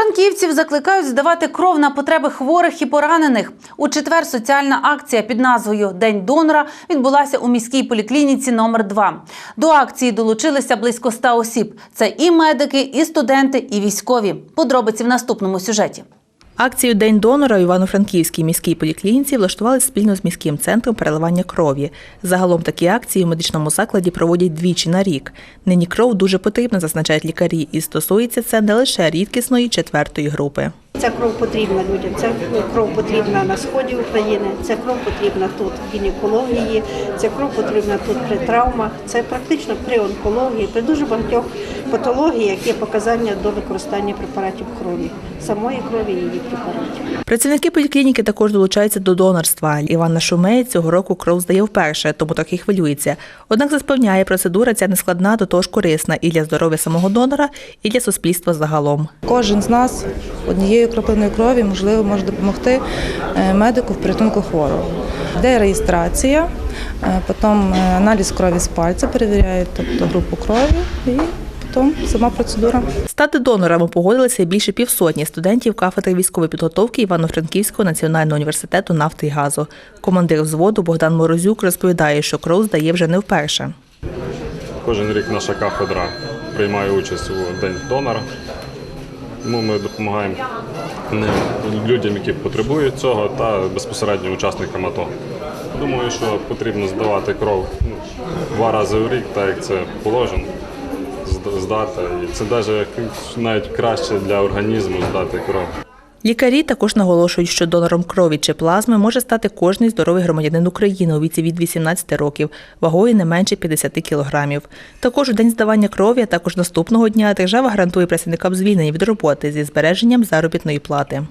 Франківців закликають здавати кров на потреби хворих і поранених. У четвер соціальна акція під назвою День донора відбулася у міській поліклініці номер 2 До акції долучилися близько ста осіб. Це і медики, і студенти, і військові. Подробиці в наступному сюжеті. Акцію День донора у Івано-Франківській міській поліклініці влаштували спільно з міським центром переливання крові. Загалом такі акції в медичному закладі проводять двічі на рік. Нині кров дуже потрібна, зазначають лікарі, і стосується це не лише рідкісної четвертої групи. Ця кров потрібна людям, ця кров потрібна на сході України, ця кров потрібна тут в гінекології, ця кров потрібна тут при травмах, це практично при онкології, при дуже багатьох патологіях є показання до використання препаратів крові, самої крові і її препаратів. Працівники поліклініки також долучаються до донорства. Іванна Шумей цього року кров здає вперше, тому трохи хвилюється. Однак запевняє, процедура ця не складна, до того ж корисна і для здоров'я самого донора, і для суспільства загалом. Кожен з нас однією краплиною крові можливо може допомогти е, медику в порятунку хворого. Де реєстрація, е, потім е, аналіз крові з пальця, перевіряють тобто, групу крові і потім сама процедура. Стати донорами погодилися більше півсотні студентів кафедри військової підготовки Івано-Франківського національного університету нафти і газу. Командир взводу Богдан Морозюк розповідає, що кров здає вже не вперше. Кожен рік наша кафедра приймає участь у День донора. Тому ми допомагаємо не людям, які потребують цього, та безпосередньо учасникам АТО. Думаю, що потрібно здавати кров ну, два рази в рік, так як це положено. Здати. І це навіть навіть краще для організму здати кров. Лікарі також наголошують, що донором крові чи плазми може стати кожний здоровий громадянин України у віці від 18 років, вагою не менше 50 кілограмів. Також у день здавання крові, а також наступного дня держава гарантує працівникам звільнення від роботи зі збереженням заробітної плати.